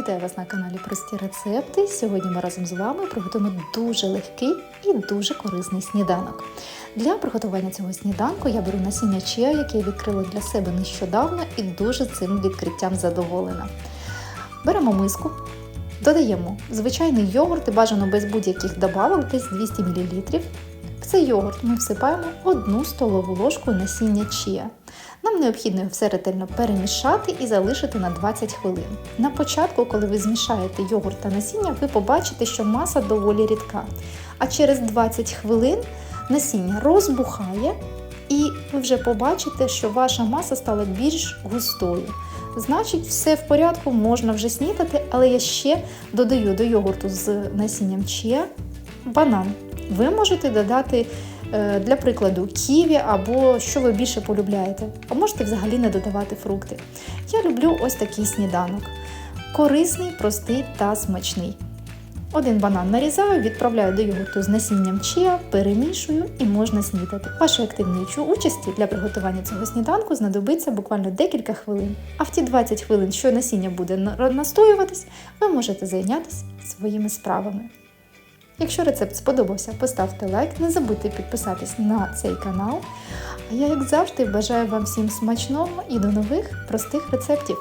Вітаю вас на каналі Прості рецепти. Сьогодні ми разом з вами приготуємо дуже легкий і дуже корисний сніданок. Для приготування цього сніданку я беру насіння чия, яке я відкрила для себе нещодавно і дуже цим відкриттям задоволена. Беремо миску, додаємо звичайний йогурт і бажано без будь-яких добавок, десь 200 мл. Цей йогурт ми всипаємо одну столову ложку насіння чия. Нам необхідно його все ретельно перемішати і залишити на 20 хвилин. На початку, коли ви змішаєте йогурт та насіння, ви побачите, що маса доволі рідка. А через 20 хвилин насіння розбухає, і ви вже побачите, що ваша маса стала більш густою. Значить, все в порядку, можна вже снідати, але я ще додаю до йогурту з насінням чия банан. Ви можете додати е, для прикладу ківі або що ви більше полюбляєте, а можете взагалі не додавати фрукти. Я люблю ось такий сніданок. Корисний, простий та смачний. Один банан нарізаю, відправляю до йогурту з насінням чия, перемішую і можна снідати. Вашої активної участі для приготування цього сніданку знадобиться буквально декілька хвилин. А в ті 20 хвилин, що насіння буде настоюватись, ви можете зайнятися своїми справами. Якщо рецепт сподобався, поставте лайк, не забудьте підписатись на цей канал. А я, як завжди, бажаю вам всім смачного і до нових простих рецептів.